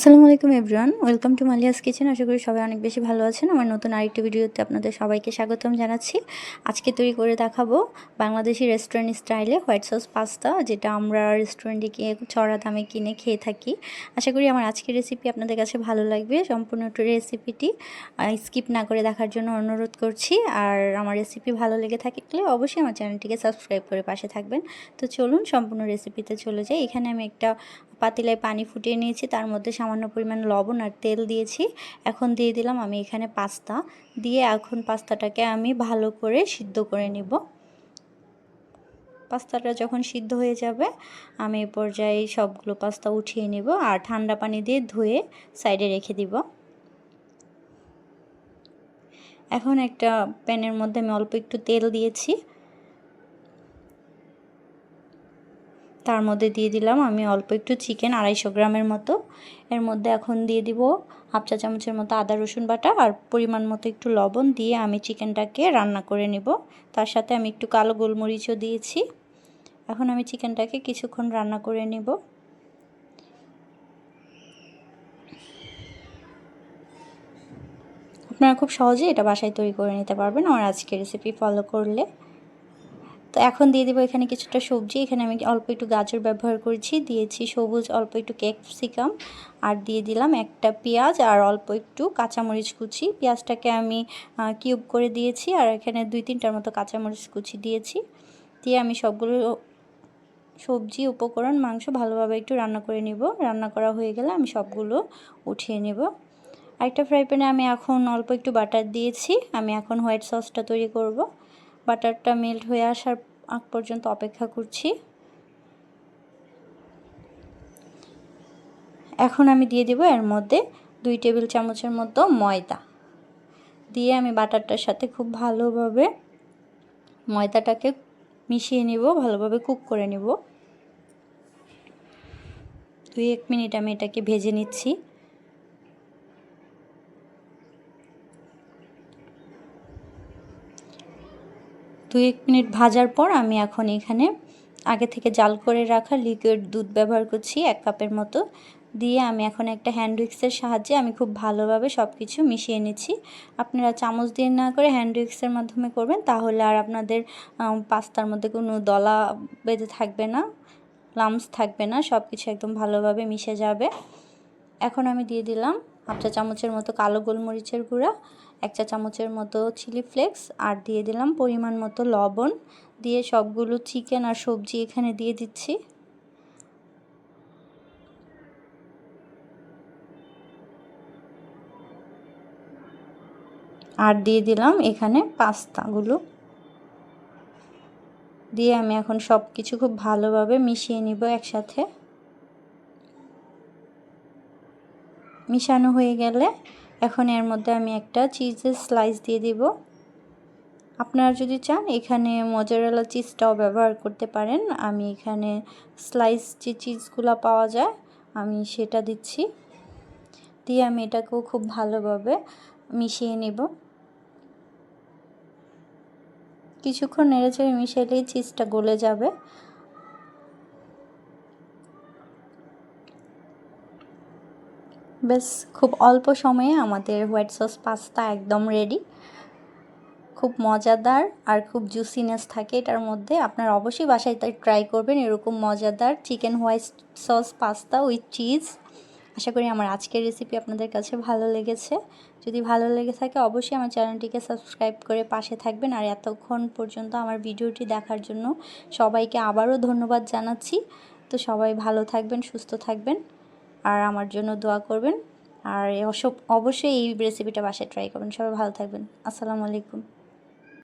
আসসালামু আলাইকুম everyone, welcome to Maliya's kitchen. আশা করি সবাই অনেক বেশি ভালো আছেন। আমার নতুন আরেকটি ভিডিওতে আপনাদের সবাইকে স্বাগতম জানাচ্ছি। আজকে তৈরি করে দেখাবো বাংলাদেশি রেস্টুরেন্ট স্টাইলে হোয়াইট সস পাস্তা যেটা আমরা রেস্টুরেন্টে গিয়ে চড়া দামে কিনে খেয়ে থাকি। আশা করি আমার আজকের রেসিপি আপনাদের কাছে ভালো লাগবে। সম্পূর্ণ রেসিপিটি স্কিপ না করে দেখার জন্য অনুরোধ করছি। আর আমার রেসিপি ভালো লেগে থাকলে অবশ্যই আমার চ্যানেলটিকে সাবস্ক্রাইব করে পাশে থাকবেন। তো চলুন সম্পূর্ণ রেসিপিতে চলে যাই। এখানে আমি একটা পাতিলায় পানি ফুটিয়ে নিয়েছি, তার মধ্যে সামান্য পরিমাণ লবণ আর তেল দিয়েছি। এখন দিয়ে দিলাম আমি এখানে পাস্তা। দিয়ে এখন পাস্তাটাকে আমি ভালো করে সিদ্ধ করে নিব। পাস্তাটা যখন সিদ্ধ হয়ে যাবে, আমি এই পর্যায়ে সবগুলো পাস্তা উঠিয়ে নেব আর ঠান্ডা পানি দিয়ে ধুয়ে সাইডে রেখে দিব। এখন একটা প্যানের মধ্যে আমি অল্প একটু তেল দিয়েছি। তার মধ্যে দিয়ে দিলাম। আমি অল্প একটু চিকেন আড়াইশো গ্রামের মতো। এর মধ্যে এখন দিয়ে দিব হাফ চা চামচের মতো আদা, রসুন বাটা আর পরিমাণ মতো একটু লবণ দিয়ে আমি চিকেনটাকে রান্না করে নেব। তার সাথে আমি একটু কালো গোলমরিচও দিয়েছি। এখন আমি চিকেনটাকে কিছুক্ষণ রান্না করে নেব। আপনারা খুব সহজে এটা বাসায় তৈরি করে নিতে পারবেন। আমার আজকে রেসিপি ফলো করলে। তো এখন দিয়ে দেবো এখানে কিছুটা সবজি। এখানে আমি অল্প একটু গাজর ব্যবহার করেছি। দিয়েছি সবুজ, অল্প একটু ক্যাপসিকাম। আর দিয়ে দিলাম একটা পেঁয়াজ আর অল্প একটু কাঁচামরিচ কুচি। পেঁয়াজটাকে আমি কিউব করে দিয়েছি আর এখানে দুই তিনটার মতো কাঁচামরিচ কুচি দিয়েছি। দিয়ে আমি সবগুলো সবজি, উপকরণ, মাংস ভালোভাবে একটু রান্না করে নিব। রান্না করা হয়ে গেলে আমি সবগুলো উঠিয়ে নেব। আরেকটা ফ্রাই প্যানে আমি এখন অল্প একটু বাটার দিয়েছি। আমি এখন হোয়াইট সসটা তৈরি করব। বাটারটা মেল্ট হয়ে আসার আগ পর্যন্ত অপেক্ষা করছি। এখন আমি দিয়ে দেবো এর মধ্যে দুই টেবিল চামচের মতো ময়দা। দিয়ে আমি বাটারটার সাথে খুব ভালোভাবে ময়দাটাকে মিশিয়ে নিব, ভালোভাবে কুক করে নিব। দুই এক মিনিট আমি এটাকে ভেজে নিচ্ছি। দুই এক মিনিট ভাজার পর আমি এখন এখানে আগে থেকে জাল করে রাখা লিকুইড দুধ ব্যবহার করছি, এক কাপের মতো। দিয়ে আমি এখন একটা হ্যান্ড উইক্সের সাহায্যে আমি খুব ভালোভাবে সব কিছু মিশিয়ে নিচ্ছি। আপনারা চামচ দিয়ে না করে হ্যান্ড উইক্সের মাধ্যমে করবেন, তাহলে আর আপনাদের পাস্তার মধ্যে কোনো দলা বেঁধে থাকবে না, লামস থাকবে না সব কিছু একদম ভালোভাবে মিশে যাবে। এখন আমি দিয়ে দিলাম হাফ চামচের মতো কালো গোলমরিচের গুঁড়া এক চা চামচের মতো চিলি ফ্লেক্স আর দিয়ে দিলাম পরিমাণ মতো লবণ। দিয়ে সবগুলো চিকেন আর সবজি এখানে দিয়ে দিচ্ছি। আর দিয়ে দিলাম এখানে পাস্তাগুলো। দিয়ে আমি এখন সব কিছু খুব ভালোভাবে মিশিয়ে নিব একসাথে। মিশানো হয়ে গেলে এখন এর মধ্যে আমি একটা চিজের স্লাইস দিয়ে দিব। আপনারা যদি চান, এখানে মজারেলা চিজটাও ব্যবহার করতে পারেন। আমি এখানে স্লাইস যে চিজগুলো পাওয়া যায়, আমি সেটা দিচ্ছি। দিয়ে আমি এটাকেও খুব ভালোভাবে মিশিয়ে নেব। কিছুক্ষণ নেড়েচেড়ে মিশাইলেই চিজটা গলে যাবে। বেশ খুব অল্প সময়ে আমাদের হোয়াইট সস পাস্তা একদম রেডি খুব মজাদার আর খুব জুসিনেস থাকে এটার মধ্যে। আপনারা অবশ্যই বাসায় তাই ট্রাই করবেন এরকম মজাদার chicken white sauce pasta with cheese আশা করি আমার আজকের রেসিপি আপনাদের কাছে ভালো লেগেছে। যদি ভালো লেগে থাকে অবশ্যই আমার চ্যানেলটিকে সাবস্ক্রাইব করে পাশে থাকবেন। আর এতক্ষণ পর্যন্ত আমার ভিডিওটি দেখার জন্য সবাইকে আবারও ধন্যবাদ জানাচ্ছি। তো সবাই ভালো থাকবেন, সুস্থ থাকবেন। আর আমার জন্য দোয়া করবেন। আর অবশ্যই এই রেসিপিটা বাসায় ট্রাই করবেন। সবাই ভালো থাকবেন। আসসালামু আলাইকুম।